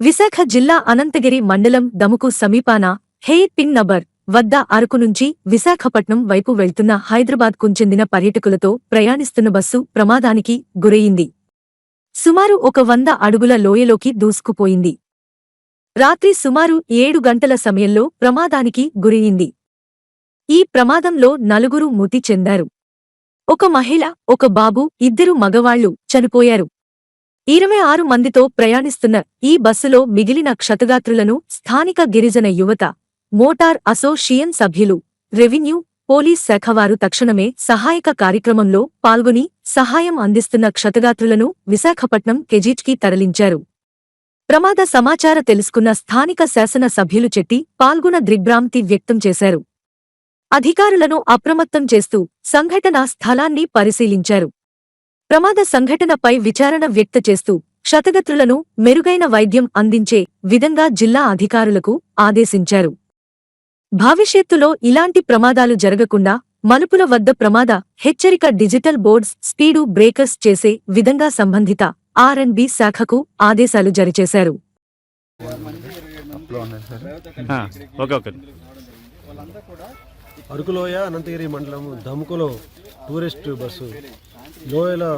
విశాఖ జిల్లా అనంతగిరి మండలం దముకు సమీపాన హే పిన్ నబర్ వద్ద అరకు నుంచి విశాఖపట్నం వైపు వెళ్తున్న హైదరాబాద్కు చెందిన పర్యటకులతో ప్రయాణిస్తున్న బస్సు ప్రమాదానికి గురయింది సుమారు ఒక వంద అడుగుల లోయలోకి దూసుకుపోయింది. రాత్రి సుమారు ఏడు గంటల సమయంలో ప్రమాదానికి గురయింది ఈ ప్రమాదంలో నలుగురు మృతి చెందారు. ఒక మహిళ ఒక బాబు ఇద్దరు మగవాళ్ళు చనిపోయారు. ఇరవై ఆరు మందితో ప్రయాణిస్తున్న ఈ బస్సులో మిగిలిన క్షతగాత్రులను స్థానిక గిరిజన యువత మోటార్ అసోసియేషన్ సభ్యులు రెవెన్యూ పోలీస్ శాఖవారు తక్షణమే సహాయక కార్యక్రమంలో పాల్గొని సహాయం అందిస్తున్న క్షతగాత్రులను విశాఖపట్నం కెజీట్కి తరలించారు. ప్రమాద సమాచార తెలుసుకున్న స్థానిక శాసన సభ్యులు చెట్టి పాల్గొన దిగ్భ్రాంతి వ్యక్తం చేశారు. అధికారులను అప్రమత్తం చేస్తూ సంఘటనా స్థలాన్ని పరిశీలించారు. ప్రమాద సంఘటనపై విచారణ వ్యక్త చేస్తూ క్షతగత్రులను మెరుగైన వైద్యం అందించే విధంగా జిల్లా అధికారులకు ఆదేశించారు. భవిష్యత్తులో ఇలాంటి ప్రమాదాలు జరగకుండా మలుపుల వద్ద ప్రమాద హెచ్చరిక డిజిటల్ బోర్డ్స్ స్పీడు బ్రేకర్స్ చేసే విధంగా సంబంధిత ఆర్ అండ్ బి శాఖకు ఆదేశాలు జరిచేశారు ఆ, ఓకే ఓకే. అరకులోయ అనంతగిరి మండలం దముకులో టూరిస్ట్ బస్సు లోయలో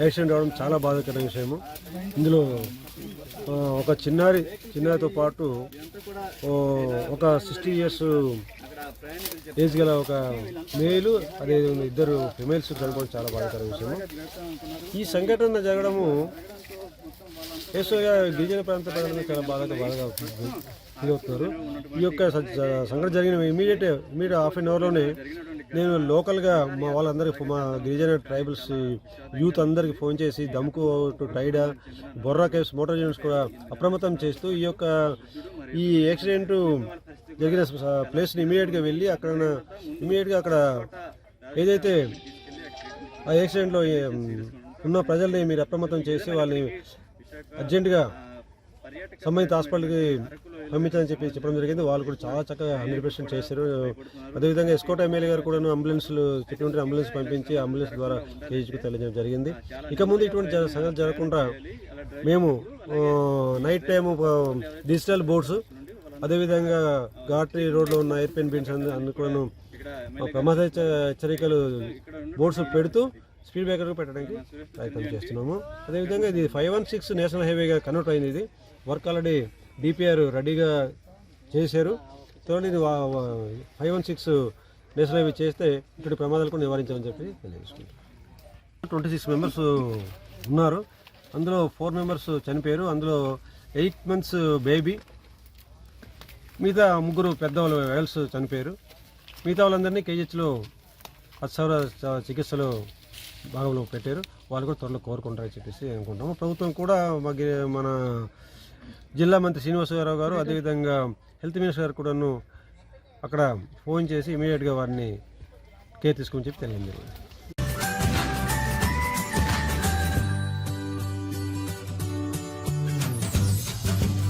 యాక్సిడెంట్ అవడం చాలా బాధాకరమైన విషయము. ఇందులో ఒక చిన్నారి చిన్నారితో పాటు ఒక సిక్స్టీ ఇయర్స్ ఏజ్ గల ఒక మేలు అదే ఇద్దరు ఫిమేల్స్ చనిపోవడం చాలా బాధాకరమైన విషయము. ఈ సంఘటన జరగడము కేశవగా గిరిజన ప్రాంత ప్రజలకు చాలా బాధగా బాధగా ఫీల్ అవుతున్నారు. ఈ యొక్క సంఘటన జరిగిన ఇమీడియట్ ఇమీడియట్ హాఫ్ అన్ అవర్లోనే నేను లోకల్గా మా వాళ్ళందరికీ మా గిరిజన ట్రైబల్స్ యూత్ అందరికీ ఫోన్ చేసి Damuku to Tyda Borra caves motor units కూడా అప్రమత్తం చేస్తూ ఈ యొక్క ఈ యాక్సిడెంట్ జరిగిన ప్లేస్ని ఇమీడియట్గా వెళ్ళి అక్కడ ఇమీడియట్గా అక్కడ ఏదైతే ఆ యాక్సిడెంట్లో ఉన్న ప్రజల్ని మీరు అప్రమత్తం చేసి వాళ్ళని అర్జెంటుగా సంబంధిత హాస్పిటల్కి పంపించాలని చెప్పి చెప్పడం జరిగింది. వాళ్ళు కూడా చాలా చక్కగా హండ్రెడ్ పర్సెంట్ చేశారు. అదేవిధంగా ఎస్కోట ఎమ్మెల్యే గారు కూడా అంబులెన్స్లు ఇటువంటి అంబులెన్స్ పంపించి అంబులెన్స్ ద్వారా కేజీకి తెలియజేయడం జరిగింది. ఇక ముందు ఇటువంటి సంగతి జరగకుండా మేము నైట్ టైము డిజిటల్ బోర్డ్స్ అదేవిధంగా ఘాట్రీ రోడ్లో ఉన్న ఎయిర్ పెన్ బిన్స్ అన్ని కూడాను ప్రమాద హెచ్చరికలు బోర్డ్స్ పెడుతూ స్పీడ్ బ్రేకర్ పెట్టడానికి ప్రయత్నం చేస్తున్నాము. అదేవిధంగా ఇది ఫైవ్ వన్ సిక్స్ నేషనల్ హైవేగా కన్వర్ట్ అయింది ఇది. వర్క్ ఆల్రెడీ డిపిఆర్ రెడీగా చేశారు. త్వరలో ఇది five one six national highway చేస్తే ఇటువంటి ప్రమాదాలు కూడా నివారించామని చెప్పి తెలియజేసుకుంటాం ట్వంటీ సిక్స్ మెంబర్స్ ఉన్నారు. అందులో ఫోర్ మెంబర్స్ చనిపోయారు. అందులో ఎయిట్ మంత్స్ బేబీ మిగతా ముగ్గురు పెద్దవాళ్ళు వేల్స్ చనిపోయారు. మిగతా వాళ్ళందరినీ కేజీహెచ్లో చ- చికిత్సలో భాగంలో పెట్టారు. వాళ్ళు కూడా త్వరలో కోరుకుంటారని చెప్పేసి అనుకుంటాము ప్రభుత్వం కూడా మా గి- మన జిల్లా మంత్రి శ్రీనివాసరావు గారు అదేవిధంగా హెల్త్ మినిస్టర్ గారు కూడాను అక్కడ ఫోన్ చేసి ఇమీడియట్గా వారిని కేర్ తీసుకుని చెప్పి తెలియజేయండి